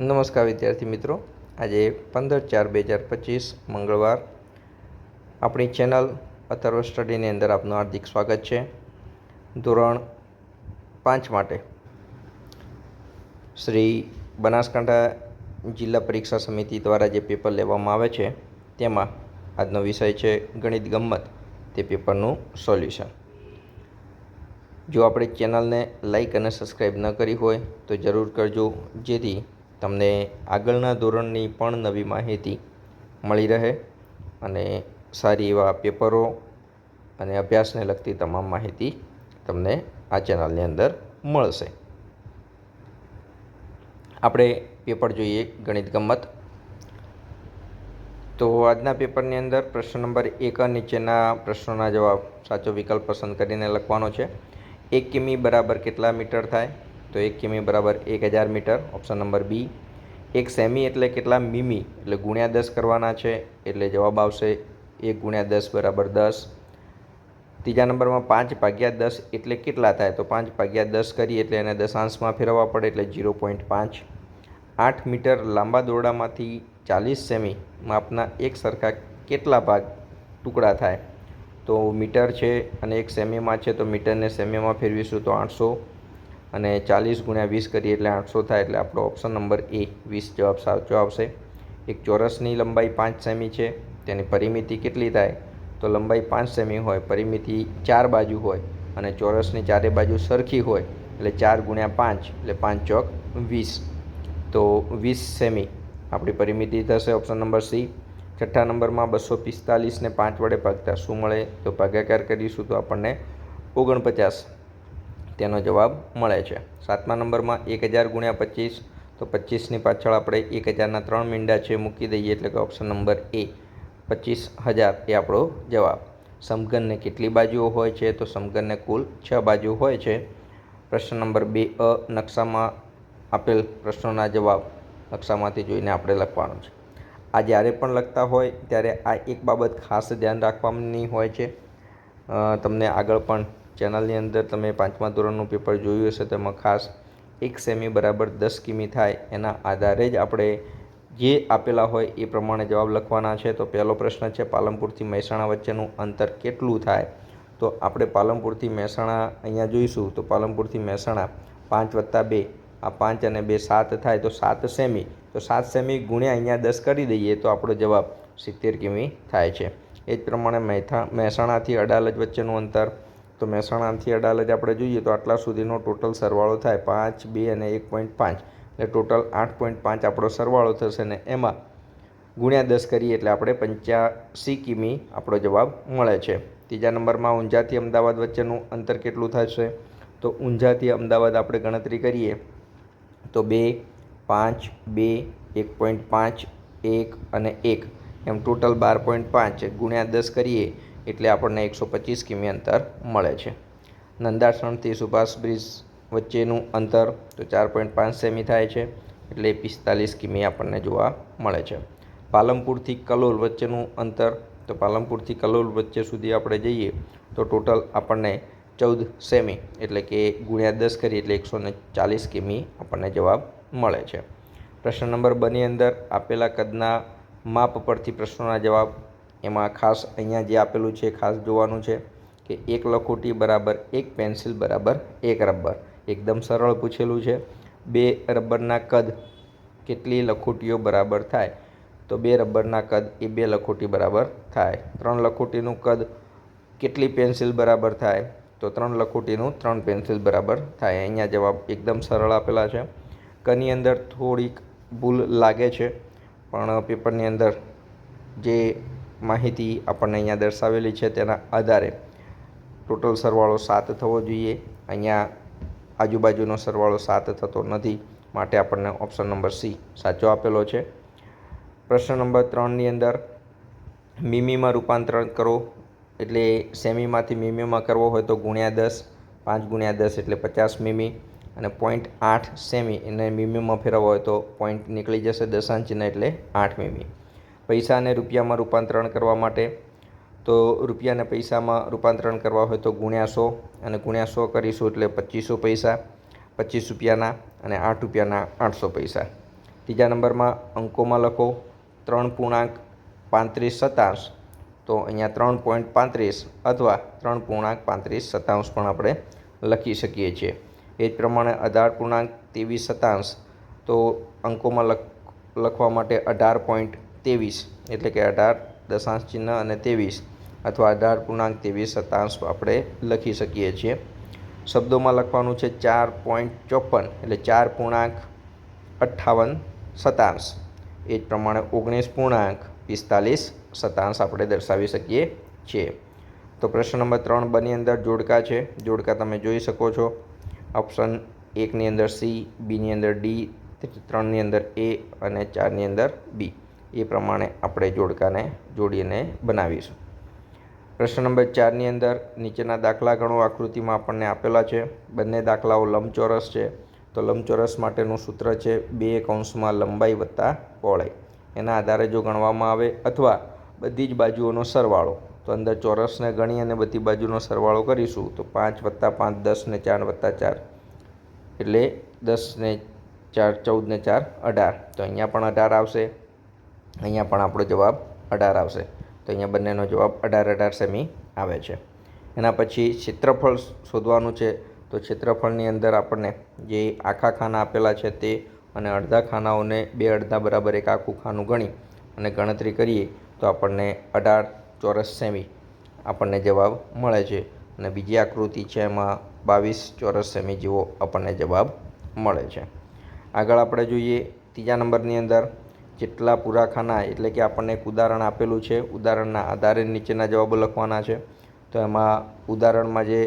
નમસ્કાર વિદ્યાર્થી મિત્રો. આજે પંદર ચાર બે હજાર પચીસ મંગળવાર આપણી ચેનલ અથર્વ સ્ટડીની અંદર આપનું હાર્દિક સ્વાગત છે. ધોરણ પાંચ માટે શ્રી બનાસકાંઠા જિલ્લા પરીક્ષા સમિતિ દ્વારા જે પેપર લેવામાં આવે છે, તેમાં આજનો વિષય છે ગણિત ગમ્મત તે પેપરનું સોલ્યુશન. જો આપણે ચેનલને લાઈક અને સબસ્ક્રાઈબ ન કરી હોય, તો જરૂર કરજો. જેથી તમને આગળના ધોરણની પણ નવી માહિતી મળી રહે અને સારી એવા પેપરો અને અભ્યાસને લગતી તમામ માહિતી તમને આ ચેનલની અંદર મળશે. આપણે પેપર જોઈએ, ગણિત ગમત. તો આજના પેપરની અંદર પ્રશ્ન નંબર એક નીચેના પ્રશ્નોના જવાબ સાચો વિકલ્પ પસંદ કરીને લખવાનો છે. એક કિમી બરાબર કેટલા મીટર થાય? તો એક કિમી બરાબર એક હજાર મીટર ઓપ્શન નંબર બી એક સેમી એટલે કેટલા મીમી? એટલે ગુણ્યા દસ કરવાના છે, એટલે જવાબ આવશે એક ગુણ્યા દસ બરાબર દસ. ત્રીજા નંબરમાં પાંચ ભાગ્યા દસ એટલે કેટલા થાય? તો પાંચ ભાગ્યા દસ કરીએ એટલે એને દશાંશમાં ફેરવવા પડે એટલે ઝીરો પોઈન્ટ પાંચ. આઠ મીટર લાંબા દોરડામાંથી ચાલીસ સેમી માપના એક સરખા કેટલા ભાગ ટુકડા થાય? તો મીટર છે અને એક સેમીમાં છે, તો મીટરને સેમીમાં ફેરવીશું તો આઠસો. અને ચાલીસ ગુણ્યા વીસ કરીએ એટલે આઠસો થાય એટલે આપણો ઓપ્શન નંબર એ વીસ જવાબ સાચો આવશે. એક ચોરસની લંબાઈ પાંચ સેમી છે, તેની પરિમિતિ કેટલી થાય? તો લંબાઈ પાંચ સેમી હોય, પરિમિતિ ચાર બાજુ હોય અને ચોરસની ચારે બાજુ સરખી હોય એટલે ચાર ગુણ્યા પાંચ એટલે પાંચ ચોક વીસ. તો વીસ સેમી આપણી પરિમિતિ થશે ઓપ્શન નંબર સી છઠ્ઠા નંબરમાં બસો પિસ્તાલીસને પાંચ વડે ભાગતા શું મળે? તો ભાગાકાર કરીશું તો આપણને ઓગણપચાસ. તેનો જવાબ મળે છે. સાતમા નંબરમાં એક હજાર ગુણ્યા પચીસ, તો પચીસની પાછળ આપણે એક હજારના ત્રણ મીંડા છે મૂકી દઈએ એટલે કે ઓપ્શન નંબર એ પચીસ હજાર એ આપણો જવાબ. સમઘનને કેટલી બાજુઓ હોય છે? તો સમઘનને કુલ છ બાજુ હોય છે. પ્રશ્ન નંબર બે, અ, નકશામાં આપેલ પ્રશ્નોના જવાબ નકશામાંથી જોઈને આપણે લખવાનો છે. આ જ્યારે પણ લખતા હોય, ત્યારે આ એક બાબત ખાસ ધ્યાન રાખવાની હોય છે. તમને આગળ પણ ચેનલની અંદર તમે પાંચમા ધોરણનું પેપર જોયું હશે, તેમાં ખાસ એક સેમી બરાબર દસ કિમી થાય એના આધારે જ આપણે જે આપેલા હોય એ પ્રમાણે જવાબ લખવાના છે. તો પહેલો પ્રશ્ન છે, પાલનપુરથી મહેસાણા વચ્ચેનું અંતર કેટલું થાય? તો આપણે પાલનપુરથી મહેસાણા અહીંયા જોઈશું. તો પાલનપુરથી મહેસાણા પાંચ વત્તા બે, આ પાંચ અને બે સાત થાય તો સાત સેમી. તો સાત સેમી ગુણ્યા અહીંયા દસ કરી દઈએ તો આપણો જવાબ સિત્તેર કિમી થાય છે. એ જ પ્રમાણે મહેથા, મહેસાણાથી અડાલજ વચ્ચેનું અંતર તો મહેસાણાથી અડાલજ આપણે જોઈએ તો આટલા સુધીનો ટોટલ સરવાળો થાય પાંચ, બે અને એક પોઈન્ટ પાંચ. એટલે ટોટલ આઠ પોઈન્ટ પાંચ આપણો સરવાળો થશે ને એમાં ગુણ્યા દસ કરીએ એટલે આપણે પંચ્યાસી કિમી આપણો જવાબ મળે છે. ત્રીજા નંબરમાં ઊંઝાથી અમદાવાદ વચ્ચેનું અંતર કેટલું થશે? તો ઊંઝાથી અમદાવાદ આપણે ગણતરી કરીએ તો બે, પાંચ, બે, એક પોઈન્ટ પાંચ, એક અને એક. એમ ટોટલ બાર પોઈન્ટ પાંચ ગુણ્યા દસ કરીએ એટલે આપણને એકસો પચીસ કિમી અંતર મળે છે. નંદાસણથી સુભાષ બ્રિજ વચ્ચેનું અંતર તો ચાર પોઈન્ટ પાંચ સેમી થાય છે, એટલે પિસ્તાલીસ કિમી આપણને જોવા મળે છે. પાલમપુરથી કલોલ વચ્ચેનું અંતર, તો પાલમપુરથી કલોલ વચ્ચે સુધી આપણે જઈએ, તો ટોટલ આપણને ચૌદ સેમી, એટલે કે ગુણ્યા દસ કરીએ એટલે એકસો ને ચાલીસ કિમી આપણને જવાબ મળે છે. પ્રશ્ન નંબર બની અંદર આપેલા કદના માપ પરથી પ્રશ્નોના જવાબ એમાં ખાસ અહીંયા જે આપેલું છે, ખાસ જોવાનું છે કે એક લખોટી બરાબર એક પેન્સિલ બરાબર એક રબર. એકદમ સરળ પૂછેલું છે. બે રબરના કદ કેટલી લખોટીઓ બરાબર થાય? તો બે રબરના કદ એ બે લખોટી બરાબર થાય. ત્રણ લખોટીનું કદ કેટલી પેન્સિલ બરાબર થાય? તો ત્રણ લખોટીનું ત્રણ પેન્સિલ બરાબર થાય. અહીંયા જવાબ એકદમ સરળ આપેલા છે. કની અંદર થોડીક ભૂલ લાગે છે, પણ પેપરની અંદર જે માહિતી આપણને અહીંયા દર્શાવેલી છે તેના આધારે. ટોટલ સરવાળો સાત થવો જોઈએ. અહીંયા આજુબાજુનો સરવાળો સાત થતો નથી માટે આપણને ઓપ્શન નંબર સી સાચો આપેલો છે. પ્રશ્ન નંબર ત્રણની અંદર, મીમીમાં રૂપાંતરણ કરો. એટલે સેમીમાંથી મીમીમાં કરવો હોય તો ગુણ્યા દસ, પાંચ ગુણ્યા દસ એટલે પચાસ મીમી. અને પોઈન્ટ આઠ સેમી એને મીમીમાં ફેરવવો હોય તો પોઈન્ટ નીકળી જશે દશાંશને એટલે આઠ મીમી. પૈસાને રૂપિયામાં રૂપાંતરણ કરવા માટે, તો રૂપિયાને પૈસામાં રૂપાંતરણ કરવા હોય તો ગુણ્યા સો અને ગુણ્યા સો કરીશું એટલે પચીસો પૈસા, પચીસ રૂપિયાના અને આઠ રૂપિયાના આઠસો પૈસા. ત્રીજા નંબરમાં અંકોમાં લખો, ત્રણ પૂર્ણાંક પાંત્રીસ સત્તાંશ તો અહીંયા ત્રણ પોઈન્ટ પાંત્રીસ અથવા ત્રણ પૂર્ણાંક પાંત્રીસ સત્તાંશ પણ આપણે લખી શકીએ છીએ. એ જ પ્રમાણે અઢાર પૂર્ણાંક ત્રેવીસ સત્તાંશ તો અંકોમાં લખ, લખવા માટે અઢાર પોઈન્ટ ત્રેવીસ, એટલે કે અઢાર દશાંશ ચિહ્ન અને ત્રેવીસ, અથવા અઢાર પૂર્ણાંક ત્રેવીસ સતાંશ આપણે લખી શકીએ છીએ. શબ્દોમાં લખવાનું છે ચાર પોઈન્ટ ચોપન, એટલે ચાર પૂર્ણાંક અઠ્ઠાવન શતાંશ એ જ પ્રમાણે ઓગણીસ પૂર્ણાંક પિસ્તાલીસ શતાંશ આપણે દર્શાવી શકીએ છીએ. તો પ્રશ્ન નંબર ત્રણ બની અંદર જોડકા છે. જોડકા તમે જોઈ શકો છો. ઓપ્શન એકની અંદર સી, બીની અંદર ડી ત્રણની અંદર એ અને ચારની અંદર બી. એ પ્રમાણે આપણે જોડકાને જોડીને બનાવીશું. પ્રશ્ન નંબર ચારની અંદર, નીચેના દાખલા ગણો આકૃતિમાં આપણને આપેલા છે. બંને દાખલાઓ લંબચોરસ છે. તો લંબચોરસ માટેનું સૂત્ર છે બે કૌંસમાં લંબાઈ વત્તા પહોળાઈ. એના આધારે જો ગણવામાં આવે અથવા બધી જ બાજુઓનો સરવાળો, તો અંદર ચોરસને ગણી અને બધી બાજુનો સરવાળો કરીશું, તો પાંચ વત્તા પાંચ, દસ ને ચાર વત્તા ચાર. એટલે દસ ને ચાર, ચૌદ ને ચાર અઢાર. તો અહીંયા પણ અઢાર આવશે. અહીંયા પણ આપણો જવાબ અઢાર આવશે. તો અહીંયા બંનેનો જવાબ અઢાર અઢાર સેમી આવે છે. એના પછી ક્ષેત્રફળ શોધવાનું છે. તો ક્ષેત્રફળની અંદર આપણને જે આખા ખાના આપેલા છે તે અને અડધા ખાનાઓને બે અડધા બરાબર એક આખું ખાનું ગણી અને ગણતરી કરીએ તો આપણને અઢાર ચોરસ સેમી આપણને જવાબ મળે છે. અને બીજી આકૃતિ છે એમાં બાવીસ ચોરસ સેમી જેવો આપણને જવાબ મળે છે. આગળ આપણે જોઈએ ત્રીજા નંબરની અંદર જેટલા પુરાખાના એટલે કે આપણને એક ઉદાહરણ આપેલું છે. ઉદાહરણના આધારે નીચેના જવાબો લખવાના છે. તો એમાં ઉદાહરણમાં જે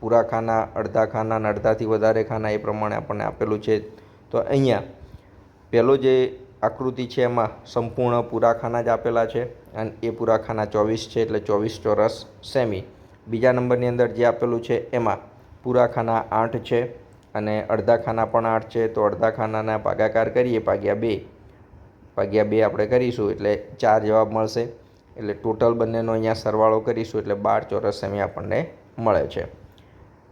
પૂરા ખાના અડધા ખાના અને અડધાથી વધારે ખાના એ પ્રમાણે આપણને આપેલું છે. તો અહીંયા પહેલો જે આકૃતિ છે એમાં સંપૂર્ણ પૂરા ખાના જ આપેલા છે અને એ પૂરા ખાના ચોવીસ છે એટલે ચોવીસ ચોરસ સેમી. બીજા નંબરની અંદર જે આપેલું છે એમાં પૂરા ખાના આઠ છે અને અડધા ખાના પણ આઠ છે. તો અડધા ખાનાના ભાગાકાર કરીએ, ભાગ્યા બે. ભાગ્યા બે આપણે કરીશું, એટલે ચાર જવાબ મળશે. એટલે ટોટલ બંનેનો અહીંયા સરવાળો કરીશું, એટલે બાર ચોરસ સેમી આપણને મળે છે.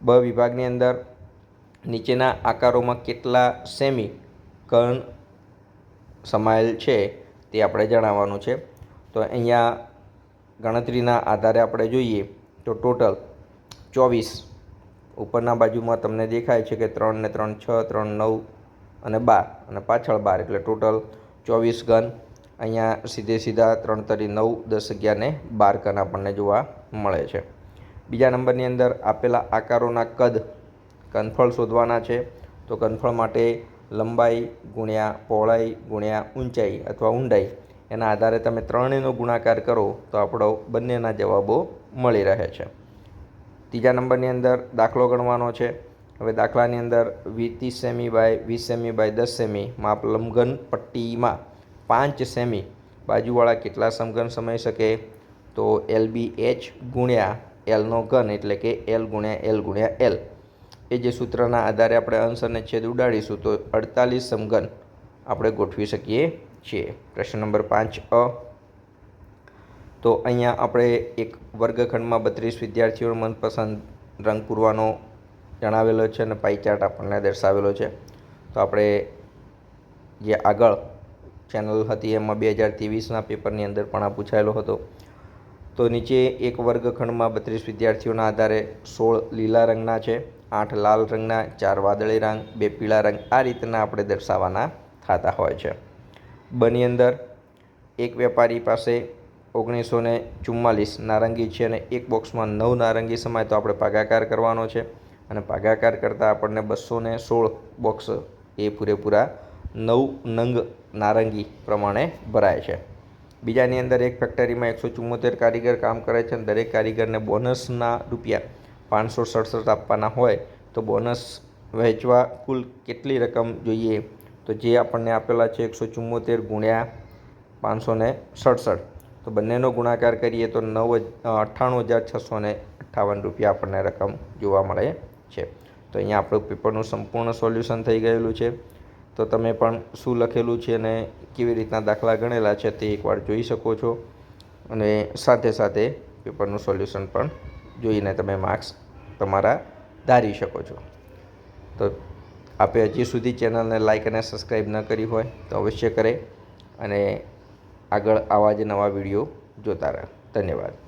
બ વિભાગની અંદર નીચેના આકારોમાં કેટલા સેમી કર્ણ સમાયેલ છે તે આપણે જણાવવાનું છે. તો અહીંયા ગણતરીના આધારે આપણે જોઈએ તો ટોટલ ચોવીસ ઉપરના બાજુમાં તમને દેખાય છે કે ત્રણ ને ત્રણ છ, ત્રણ નવ અને બાર, અને પાછળ બાર. એટલે ટોટલ ચોવીસ ગન. અહીંયા સીધે સીધા ત્રણ તરી નવ, દસ અગિયાર ને બાર ગન આપણને જોવા મળે છે. બીજા નંબરની અંદર આપેલા આકારોના કદ કનફળ શોધવાના છે. તો કનફળ માટે લંબાઈ ગુણ્યા પહોળાઈ ગુણ્યા ઊંચાઈ અથવા ઊંડાઈ એના આધારે તમે ત્રણેયનો ગુણાકાર કરો તો આપણો બંનેના જવાબો મળી રહે છે. ત્રીજા નંબરની અંદર દાખલો ગણવાનો છે. હવે દાખલાની અંદર વીસ સેમી બાય વીસ સેમી બાય દસ સેમી માપ લંબઘન પટ્ટીમાં પાંચ સેમી બાજુવાળા કેટલા સમઘન સમાઈ શકે? તો એલ બી એચ ગુણ્યા એલનો ઘન એટલે કે એલ ગુણ્યા એલ ગુણ્યા એલ એ જે સૂત્રના આધારે આપણે અંશ અને છેદ ઉડાડીશું તો અડતાલીસ સમઘન આપણે ગોઠવી શકીએ છીએ. પ્રશ્ન નંબર પાંચ અ. તો અહીંયા આપણે એક વર્ગખંડમાં બત્રીસ વિદ્યાર્થીઓનો મનપસંદ રંગ પૂરવાનો જણાવેલો છે અને પાઈ આપણને દર્શાવેલો છે. તો આપણે જે આગળ ચેનલ હતી એમાં બે હજાર ત્રેવીસના પેપરની અંદર પણ આ પૂછાયેલો હતો. તો નીચે એક વર્ગખંડમાં બત્રીસ વિદ્યાર્થીઓના આધારે સોળ લીલા રંગના છે, આઠ લાલ રંગના, ચાર વાદળી રંગ, બે પીળા રંગ આ રીતના આપણે દર્શાવવાના થતા હોય છે. બની અંદર એક વેપારી પાસે ઓગણીસો ને ચુમ્માલીસ નારંગી છે અને એક બોક્સમાં નવ નારંગી સમાય તો આપણે ભાગાકાર કરવાનો છે. અને ભાગાકાર કરતાં આપણને બસો ને સોળ બોક્સ એ પૂરેપૂરા નવ નંગ નારંગી પ્રમાણે ભરાય છે. બીજાની અંદર એક ફેક્ટરીમાં એકસો ચુમ્મોતેર કારીગર કામ કરે છે અને દરેક કારીગરને બોનસના રૂપિયા પાંચસો સડસઠ આપવાના હોય તો બોનસ વહેંચવા કુલ કેટલી રકમ જોઈએ? તો જે આપણને આપેલા છે એકસો ચુમ્મોતેર ગુણ્યા પાંચસો ને સડસઠ. તો બંનેનો ગુણાકાર કરીએ તો નવ અઠ્ઠાણું હજાર છસો ને અઠ્ઠાવન રૂપિયા આપણને રકમ જોવા મળે છે. તો અહીંયા આપણું પેપરનું સંપૂર્ણ સોલ્યુશન થઈ ગયેલું છે. તો તમે પણ શું લખેલું છે અને કેવી રીતના દાખલા ગણેલા છે તે એકવાર જોઈ શકો છો. અને સાથે સાથે પેપરનું સોલ્યુશન પણ જોઈને તમે માર્ક્સ તમારા ધારી શકો છો. તો આપે હજી સુધી ચેનલને લાઇક અને સબસ્ક્રાઈબ ન કરી હોય તો અવશ્ય કરે અને આગળ આવા જ નવા વીડિયો જોતા રહે. ધન્યવાદ.